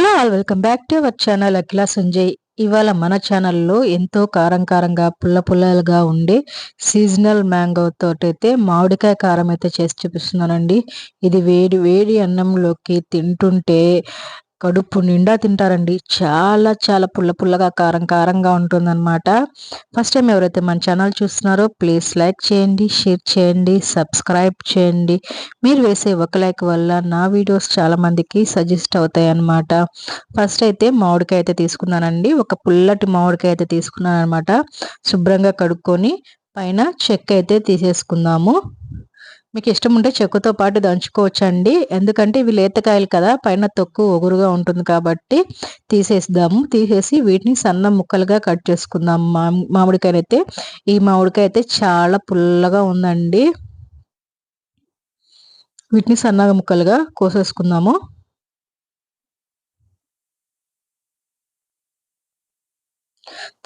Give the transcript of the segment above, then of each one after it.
Hello all welcome back to our channel Akhila Sanjay. ఇవాళ మన ఛానల్లో ఎంతో కారం కారంగా పుల్ల పుల్లలుగా ఉండే సీజనల్ మ్యాంగో తోటైతే మామిడికాయ కారం అయితే చేసి చూపిస్తున్నానండి. ఇది వేడి వేడి అన్నంలోకి తింటుంటే కడుపు నిండా తింటారండి. చాలా చాలా పుల్ల పుల్లగా కారం కారంగా ఉంటుందన్నమాట. ఫస్ట్ టైం ఎవరైతే మన ఛానల్ చూస్తున్నారో ప్లీజ్ లైక్ చేయండి షేర్ చేయండి సబ్స్క్రైబ్ చేయండి. మీరు వేసే ఒక లైక్ వల్ల నా వీడియోస్ చాలా మందికి సజెస్ట్ అవుతాయి అన్నమాట ఫస్ట్ అయితే మామిడికాయ అయితే తీసుకున్నానండి. ఒక పుల్లటి మామిడికాయ అయితే తీసుకున్నాను అనమాట శుభ్రంగా కడుక్కొని పైన చెక్క అయితే తీసేసుకుందాము. మీకు ఇష్టం ఉంటే చెక్కుతో పాటు దంచుకోవచ్చండి. ఎందుకంటే ఇవి లేతకాయలు కదా పైన తొక్కు ఒగురుగా ఉంటుంది కాబట్టి తీసేద్దాము. తీసేసి వీటిని సన్న ముక్కలుగా కట్ చేసుకుందాం. మామిడికాయనైతే ఈ మామిడికాయ అయితే చాలా పుల్లగా ఉందండి. వీటిని సన్నగా ముక్కలుగా కోసేసుకుందాము.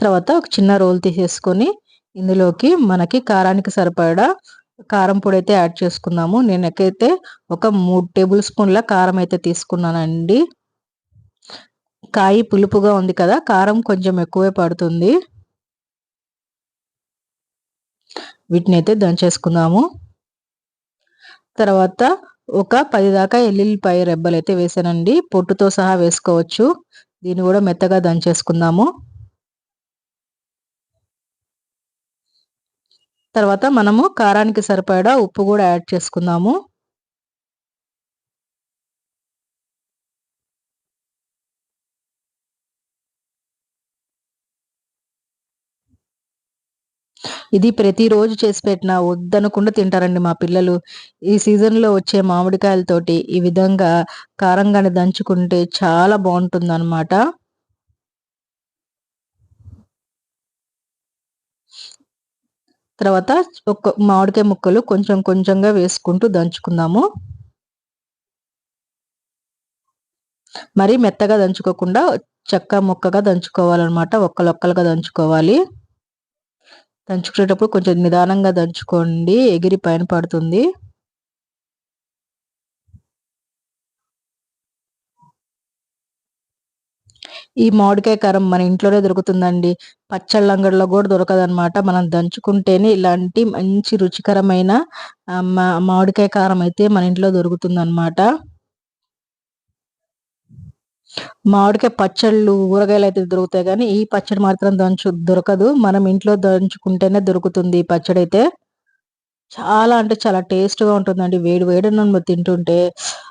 తర్వాత ఒక చిన్న రోల్ తీసేసుకొని ఇందులోకి మనకి కారానికి సరిపడా కారం పొడి అయితే యాడ్ చేసుకుందాము. నేనకైతే ఒక మూడు టేబుల్ స్పూన్ల కారం అయితే తీసుకున్నానండి. కాయి పులుపుగా ఉంది కదా కారం కొంచెం ఎక్కువే పడుతుంది. వీటిని అయితే దంచేసుకుందాము. తర్వాత ఒక పది దాకా ఎల్లుల్లిపాయ రెబ్బలు అయితే వేసానండి. పొట్టుతో సహా వేసుకోవచ్చు. దీన్ని కూడా మెత్తగా దంచేసుకుందాము. తర్వాత మనము కారానికి సరిపడా ఉప్పు కూడా యాడ్ చేసుకుందాము. ఇది ప్రతిరోజు చేసి పెట్టిన వద్దనకుండా తింటారండి మా పిల్లలు. ఈ సీజన్లో వచ్చే మామిడికాయలతోటి ఈ విధంగా కారంగానే దంచుకుంటే చాలా బాగుంటుంది అనమాట తర్వాత ఒక మామిడికాయ ముక్కలు కొంచెం కొంచెంగా వేసుకుంటూ దంచుకుందాము. మరి మెత్తగా దంచుకోకుండా చెక్క ముక్కగా దంచుకోవాలన్నమాట. ఒక్కలొక్కలుగా దంచుకోవాలి. దంచుకునేటప్పుడు కొంచెం నిదానంగా దంచుకోండి. ఎగిరి పైన పడుతుంది. ఈ మామిడికాయ కారం మన ఇంట్లోనే దొరుకుతుందండి. పచ్చళ్ళంగడిలో కూడా దొరకదనమాట మనం దంచుకుంటేనే ఇలాంటి మంచి రుచికరమైన మామిడికాయ కారం అయితే మన ఇంట్లో దొరుకుతుందన్నమాట. మామిడికాయ పచ్చళ్ళు ఊరగాయలు అయితే దొరుకుతాయి కానీ ఈ పచ్చడి మాత్రం దంచు దొరకదు. మనం ఇంట్లో దంచుకుంటేనే దొరుకుతుంది ఈ పచ్చడి అయితే చాలా అంటే చాలా టేస్ట్గా ఉంటుందండి. వేడి వేడి నన్ను తింటుంటే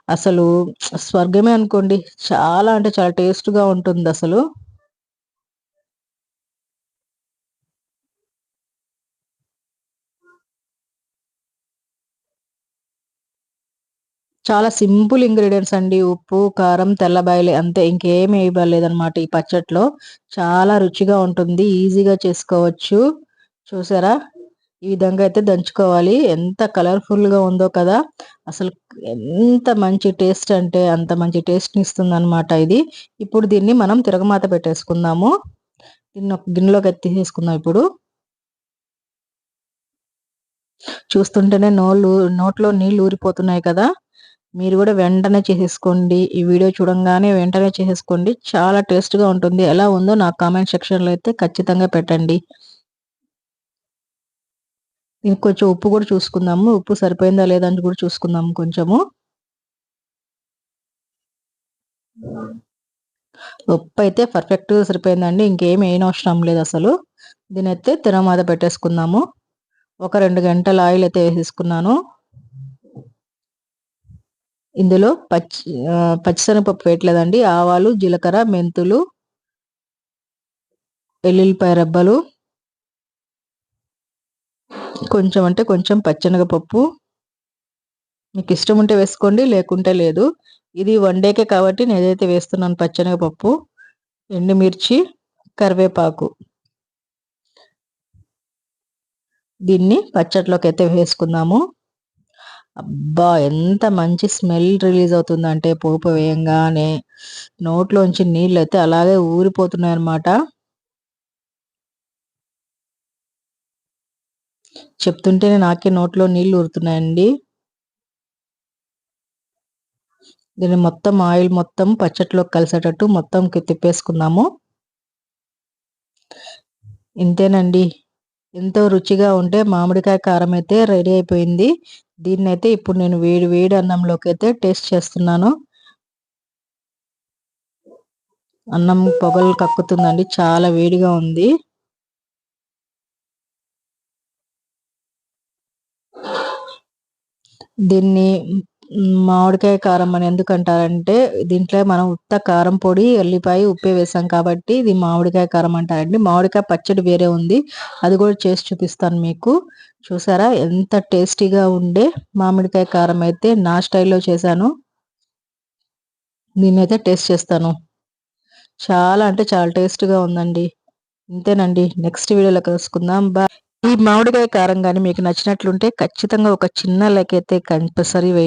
అసలు స్వర్గమే అనుకోండి. చాలా అంటే చాలా టేస్ట్గా ఉంటుంది అసలు. చాలా సింపుల్ ఇంగ్రీడియంట్స్ అండి. ఉప్పు కారం తెల్లబాయలే అంతే. ఇంకేమి అనమాట ఈ పచ్చట్లో. చాలా రుచిగా ఉంటుంది. ఈజీగా చేసుకోవచ్చు. చూసారా? ఈ విధంగా అయితే దంచుకోవాలి. ఎంత కలర్ఫుల్గా ఉందో కదా! అసలు ఎంత మంచి టేస్ట్ అంటే అంత మంచి టేస్ట్ని ఇస్తుంది అనమాట ఇది. ఇప్పుడు దీన్ని మనం తిరగమాత పెట్టేసుకుందాము. దీన్ని ఒక గిన్నెలోకి ఎత్తేసుకుందాం ఇప్పుడు. చూస్తుంటేనే నోళ్ళు నోట్లో నీళ్ళు ఊరిపోతున్నాయి కదా! మీరు కూడా వెంటనే చేసేసుకోండి. ఈ వీడియో చూడంగానే వెంటనే చేసేసుకోండి. చాలా టేస్ట్గా ఉంటుంది. ఎలా ఉందో నా కామెంట్ సెక్షన్లో అయితే ఖచ్చితంగా పెట్టండి. ఇంకొంచెం ఉప్పు కూడా చూసుకుందాము. ఉప్పు సరిపోయిందా లేదా అని కూడా చూసుకుందాము కొంచెము. ఉప్పు అయితే పర్ఫెక్ట్గా సరిపోయిందండి. ఇంకేం ఏం అవసరం లేదు అసలు. దీని అయితే తినమాద పెట్టేసుకుందాము. ఒక రెండు గంటల ఆయిల్ అయితే వేసేసుకున్నాను. ఇందులో పచ్చి పచ్చిశనగపప్పు వేయట్లేదండి. ఆవాలు జీలకర్ర మెంతులు వెల్లుల్లిపాయ రెబ్బలు కొంచెం అంటే కొంచెం పచ్చనగపప్పు మీకు ఇష్టం ఉంటే వేసుకోండి లేకుంటే లేదు. ఇది వన్ డేకే కాబట్టి నేను వేస్తున్నాను పచ్చనగపప్పు ఎండుమిర్చి కరివేపాకు. దీన్ని పచ్చట్లోకి అయితే వేసుకుందాము. అబ్బా ఎంత మంచి స్మెల్ రిలీజ్ అవుతుందంటే పోపు వేయంగానే. నోట్లోంచి నీళ్ళు అయితే అలాగే ఊరిపోతున్నాయి అనమాట చెప్తుంటేనే నాకే నోట్లో నీళ్ళు ఊరుతున్నాయండి. దీన్ని మొత్తం ఆయిల్ మొత్తం పచ్చట్లో కలిసేటట్టు మొత్తం తిప్పేసుకుందాము. ఇంతేనండి. ఎంతో రుచిగా ఉంటే మామిడికాయ కారం అయితే రెడీ అయిపోయింది. దీన్ని అయితే ఇప్పుడు నేను వేడి వేడి అన్నంలోకి అయితే టేస్ట్ చేస్తున్నాను. అన్నం పొగలు కక్కుతుందండి. చాలా వేడిగా ఉంది. దీన్ని మామిడికాయ కారం అని ఎందుకంటారంటే దీంట్లో మనం ఉత్త కారం పొడి ఎల్లిపాయ ఉప్పే వేసాం కాబట్టి ఇది మామిడికాయ కారం అంటారండి. మామిడికాయ పచ్చడి వేరే ఉంది. అది కూడా చేసి చూపిస్తాను మీకు. చూసారా? ఎంత టేస్టీగా ఉండే మామిడికాయ కారం అయితే నా స్టైల్లో చేశాను. దీన్ని అయితే టేస్ట్ చేస్తాను. చాలా అంటే చాలా టేస్ట్గా ఉందండి. ఇంతేనండి. నెక్స్ట్ వీడియోలో కలుసుకుందాం. బా ఈ మామిడికాయ కారం కానీ మీకు నచ్చినట్లుంటే ఖచ్చితంగా ఒక చిన్న లైక్ అయితే కంపల్సరీ